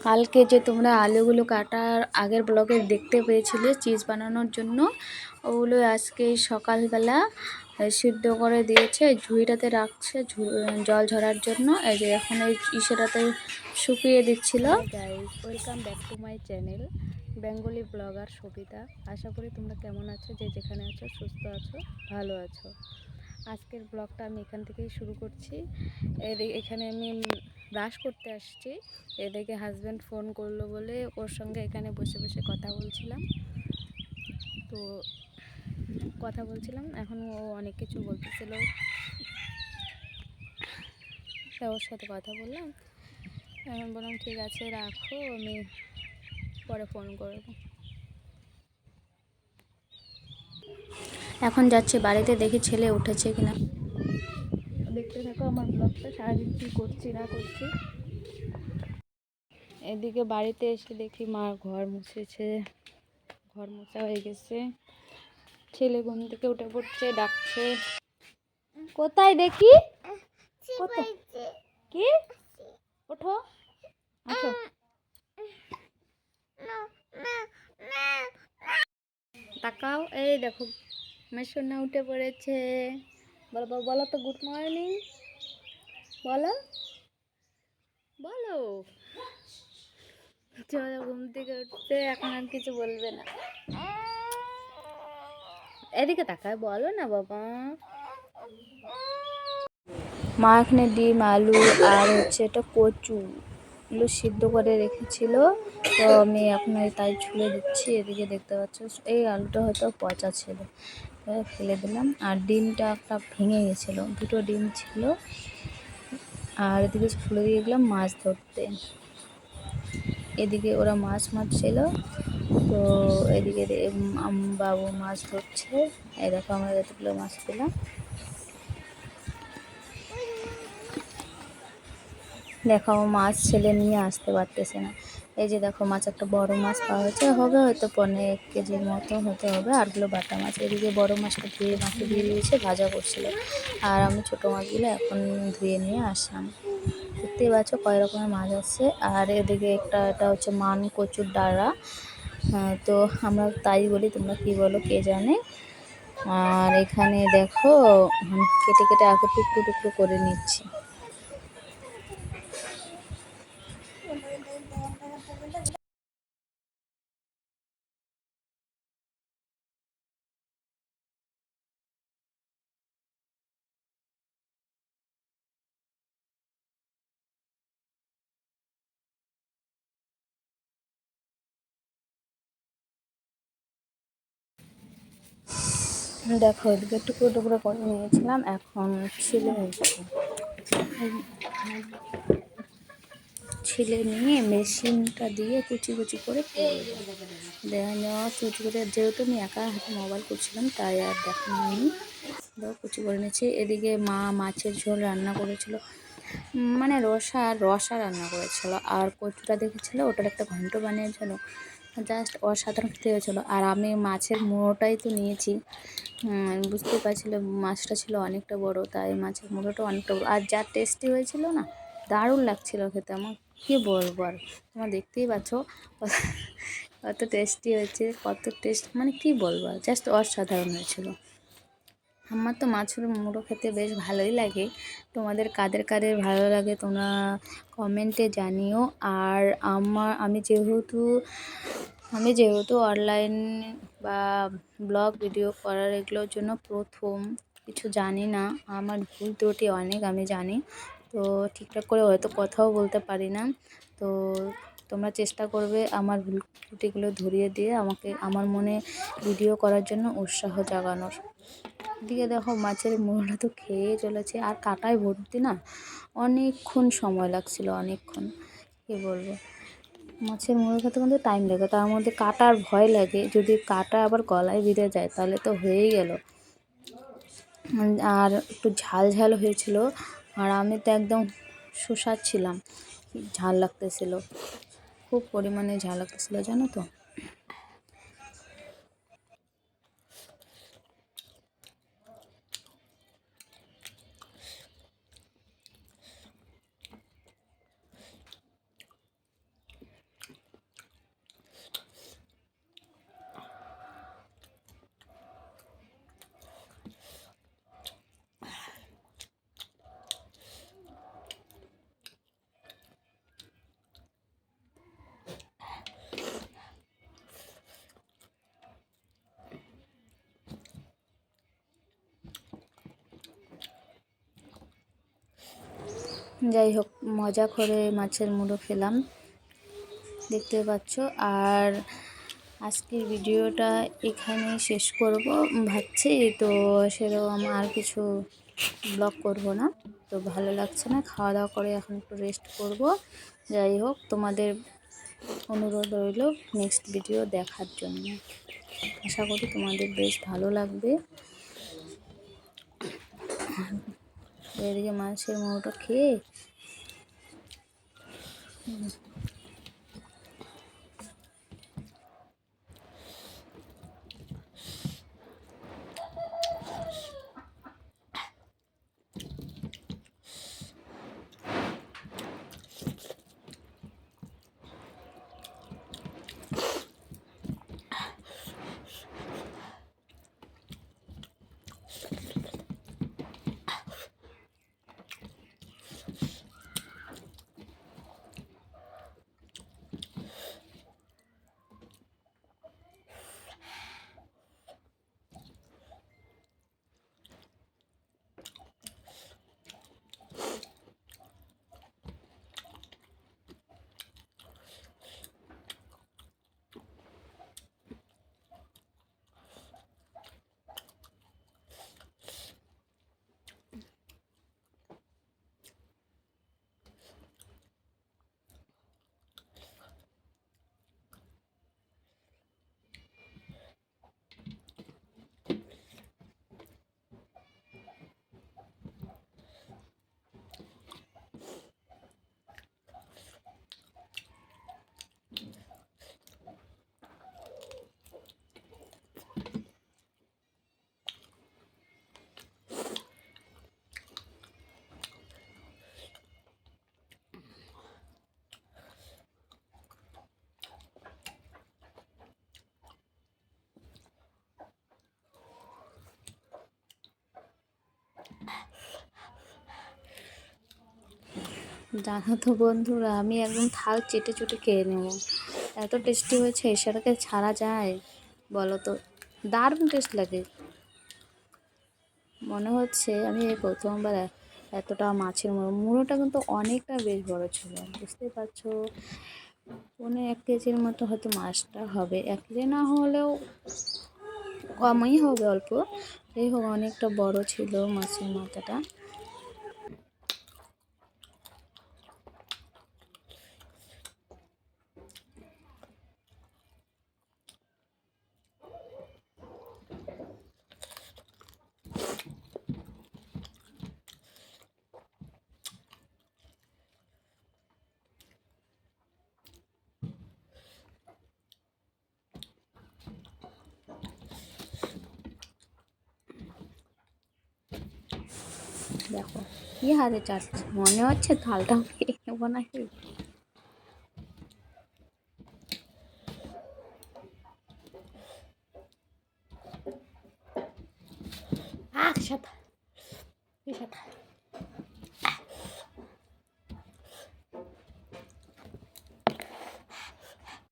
কালকে যে তোমরা আলুগুলো কাটার আগের ব্লগে দেখতে পেয়েছিলে চিজ বানানোর জন্য, ওগুলো আজকে সকালবেলা সিদ্ধ করে দিয়েছে, ঝুড়িটাতে রাখছে জল ঝরার জন্য। এই যে এখন এই ইসেটাতে শুকিয়ে দিচ্ছিল। Welcome back to my channel Bengali blogger Sabita আশা করি তোমরা কেমন আছো? যে যেখানে আছো, সুস্থ আছো, ভালো আছো। আজকের ব্লগটা আমি এখান থেকেই শুরু করছি। এদি- এখানে আমি ব্রাশ করতে আসছি। এদিকে হাজব্যান্ড ফোন করল বলে ওর সঙ্গে এখানে বসে বসে কথা বলছিলাম। তো কথা বলছিলাম, এখন ও অনেক কিছু বলতেছিল। ওর সাথে কথা বললাম। এখন বললাম, ঠিক আছে, রাখো, আমি পরে ফোন করব। এখন যাচ্ছে, বাড়িতে দেখি ছেলে উঠেছে কিনা। দেখতে থাকো আমার ব্লগটা সারাদিন কী করছি, না করছি। এদিকে বাড়িতে এসে দেখি মা ঘর মুছেছে, ঘর মোছা হয়ে গেছে। ছেলে ঘুম থেকে উঠে পড়ছে, ডাকছে। কোথায় দেখি? কি? ওঠো। আসো। তাকাও, এই দেখো। মেশোনা উঠে পড়েছে। বলো বলো, তো গুড মর্নিং বলো বলো। চলো ঘুম থেকে উঠতে এখন আর কিছু বলবে না। এদিকে তাকায় বলো না বাবা। মা এখানে ডিম আলু আর হচ্ছে এটা কচু। এগুলো সিদ্ধ করে রেখেছিল। তো আমি এখন তাই ছুলে দিচ্ছি। এদিকে দেখতে পাচ্ছ এই আলুটা হয়তো পচা ছিল। ফেলে দিলাম। আর ডিমটা একটা ভেঙে গেছিল। দুটো ডিম ছিল। আর এদিকে ছুলে দিয়ে গেলাম মাছ ধরতে। এদিকে ওরা মাছ মারছিল। তো এদিকে বাবু মাছ ধরছে। এই দেখো আমরা এতগুলো মাছ পেলাম। দেখো মাছ ছেলে নিয়ে আসতে পারতেছে না। এই যে দেখো মাছ একটা বড় মাছ পাওয়া হয়েছে হবে হয়তো পনেরো এক কেজির মতো হতে হবে। আরগুলো বাটা মাছ। এদিকে বড় মাছটা ধুয়ে মাকে দিয়ে দিয়েছে ভাজা করছিল। আর আমি ছোটো মাছগুলো এখন ধুয়ে নিয়ে আসলাম। দেখতেই পাচ্ছ কয় রকমের মাছ আছে আর এদিকে একটা এটা হচ্ছে মান কচুর ডাঁড়া। আহ, তো আমরা তাই বলি তোমরা কি বলো কে জানে? আর এখানে দেখো কেটে কেটে আগে টুকরো টুকরো করে নিচ্ছি। দেখো, এদিকে টুকরো টুকরো করে নিয়েছিলাম, এখন ছিলে নিচ্ছি ছিলে নিয়ে মেশিনটা দিয়ে কুচি কুচি করে দেখা নেওয়া কুচি করে, যেহেতু আমি একা হাতে মোবাইল করছিলাম, তাই আর দেখানো হয়নি। কুচি করে নিয়েছি। এদিকে মা মাছের ঝোল রান্না করেছিল। মানে রসা রসা রান্না করেছিল। আর কচুটা দেখেছিল, ওটার একটা ঘন্ট বানিয়েছিল। জাস্ট অসাধারণ খেতে হয়েছিলো। আর আমি মাছের মুড়োটাই তো নিয়েছি। বুঝতে পারছিল মাছটা ছিল অনেকটা বড়, তাই মাছের মুড়োটা অনেকটা বড়। আর যা টেস্টি হয়েছিল না, দারুণ লাগছিল খেতে। আমার কী বলব আর, তোমার দেখতেই পাচ্ছ কত টেস্টি হয়েছে, কত টেস্ট মানে কী বলব জাস্ট অসাধারণ হয়েছিল। আমার তো মাছের মুড়ো খেতে বেশ ভালোই লাগে। তোমাদের কাদের কাদের ভালো লাগে তোমরা কমেন্টে জানিও। আর আমার, আমি যেহেতু আমি যেহেতু অনলাইন বা ব্লগ ভিডিও করার এগুলোর জন্য প্রথম কিছু জানি না, আমার ভুল ত্রুটি অনেক আমি জানি। তো ঠিকঠাক করে হয়তো কথাও বলতে পারি না। তো তোমরা চেষ্টা করবে আমার ভুল ত্রুটিগুলো ধরিয়ে দিয়ে আমাকে, আমার মনে ভিডিও করার জন্য উৎসাহ জাগানোর। এদিকে দেখো মাছের মুড়োটা তো খেয়ে চলেছে। আর কাটায় ভর্তি না? অনেকক্ষণ সময় লাগছিল, অনেকক্ষণ। কী বলব? মাছের মুড়ো খেতে কিন্তু টাইম লাগে, তার মধ্যে কাটার ভয় লাগে। যদি কাটা আবার গলায় বিঁধে যায়, তাহলে তো হয়েই গেল। আর একটু ঝাল ঝাল হয়েছিল, আর আমি তো একদম শুষাচ্ছিলাম। ঝাল লাগতেছিল, খুব পরিমাণে ঝাল লাগতেছিল, জানো তো? যাই হোক মজা করে মাছের মুড়ো খেলাম। দেখতে পাচ্ছ। আর আজকের ভিডিওটা এখানে শেষ করব। ভাবছি তো সেরকম আর কিছু ব্লগ করব না। তো ভালো লাগছে না। খাওয়া দাওয়া করে এখন একটু রেস্ট করব। যাই হোক তোমাদের অনুরোধ রইল নেক্সট ভিডিও দেখার জন্য। আশা করি তোমাদের বেশ ভালো লাগবে। এদিকে মাছের মোটা খেয়ে জানো তো বন্ধুরা, আমি একদম থাল চেটে চুটে খেয়ে নেব। এত টেস্টি হয়েছে সেটাকে ছাড়া যায়, বলো তো। দারুণ টেস্ট লাগে। মনে হচ্ছে আমি এই প্রথমবার এতটা মাছের মুড়ো, মুড়োটা কিন্তু অনেকটা বেশ বড় ছিল, বুঝতেই পারছ? পনে এক কেজির মতো হয়তো মাছটা হবে, এক কেজি না হলেও কমই হবে অল্প। যাই হোক, অনেকটা বড় ছিল মাছের মাথাটা। দেখো কি হাতে চাটছে? মনে হচ্ছে থালটা খেয়ে নেব নাকি একসাথে একসাথে